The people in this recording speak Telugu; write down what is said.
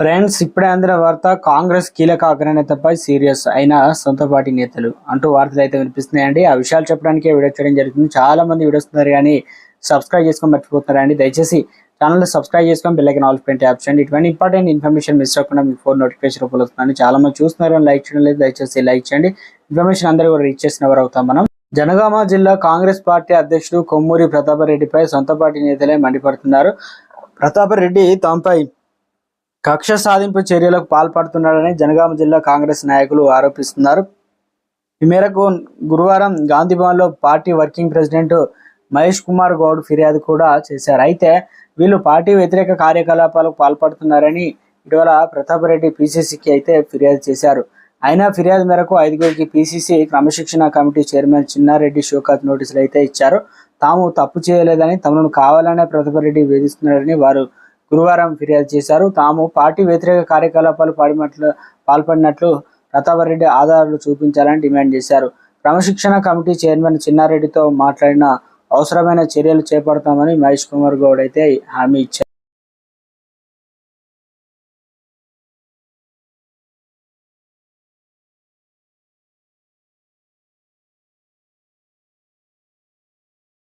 ఫ్రెండ్స్ ఇప్పుడే అందిన వార్త కాంగ్రెస్ కీలక అగ్రనేతపై సీరియస్ అయిన సొంత పార్టీ నేతలు. అంటూ వార్తలు అయితే వినిపిస్తున్నాయండి. ఆ విషయాలు చెప్పడానికి వీడియో చేయడం జరుగుతుంది. చాలా మంది వీడొస్తున్నారు కానీ సబ్స్క్రైబ్ చేసుకొని మర్చిపోతున్నారండి. దయచేసి ఛానల్ సబ్స్క్రైబ్ చేసుకొని బెల్లైకన్ ఆల్ పెయింట్ యాప్ చేయండి. ఇటువంటి ఇంపార్టెంట్ ఇన్ఫర్మేషన్ మిస్ అవ్వకుండా మీ ఫోన్ నోటిఫికేషన్ రూపంలో వస్తుందని చాలా మంది చూస్తున్నారు లైక్ చేయడం లేదు. దయచేసి లైక్ చేయండి. ఇన్ఫర్మేషన్ అందరూ కూడా రీచ్ చేసిన వారు అవుతాం మనం. జనగామ జిల్లా కాంగ్రెస్ పార్టీ అధ్యక్షుడు కొమ్మూరి ప్రతాపరెడ్డిపై సొంత పార్టీ నేతలే మండిపడుతున్నారు. ప్రతాపరెడ్డి తమపై కక్ష సాధింపు చర్యలకు పాల్పడుతున్నాడని జనగామ జిల్లా కాంగ్రెస్ నాయకులు ఆరోపిస్తున్నారు. ఈ మేరకు గురువారం గాంధీభవన్లో party working president Mahesh Kumar Goud ఫిర్యాదు కూడా చేశారు. అయితే వీళ్ళు పార్టీ వ్యతిరేక కార్యకలాపాలకు పాల్పడుతున్నారని ఇటీవల ప్రతాపరెడ్డి పిసిసికి అయితే ఫిర్యాదు చేశారు. అయినా ఫిర్యాదు మేరకు ఐదుగురికి పీసీసీ క్రమశిక్షణ కమిటీ చైర్మన్ చిన్నారెడ్డి షోకాత్ నోటీసులు అయితే ఇచ్చారు. తాము తప్పు చేయలేదని తమను కావాలనే ప్రతాపరెడ్డి వేధిస్తున్నారని వారు గురువారం ఫిర్యాదు చేశారు. తాము పార్టీ వ్యతిరేక కార్యకలాపాలు పాడినట్లు పాల్పడినట్లు ప్రతాపరెడ్డి ఆధారాలు చూపించాలని డిమాండ్ చేశారు. క్రమశిక్షణ కమిటీ చైర్మన్ చిన్నారెడ్డితో మాట్లాడిన అవసరమైన చర్యలు చేపడతామని మహేష్ కుమార్ గౌడ్ అయితే హామీ ఇచ్చారు.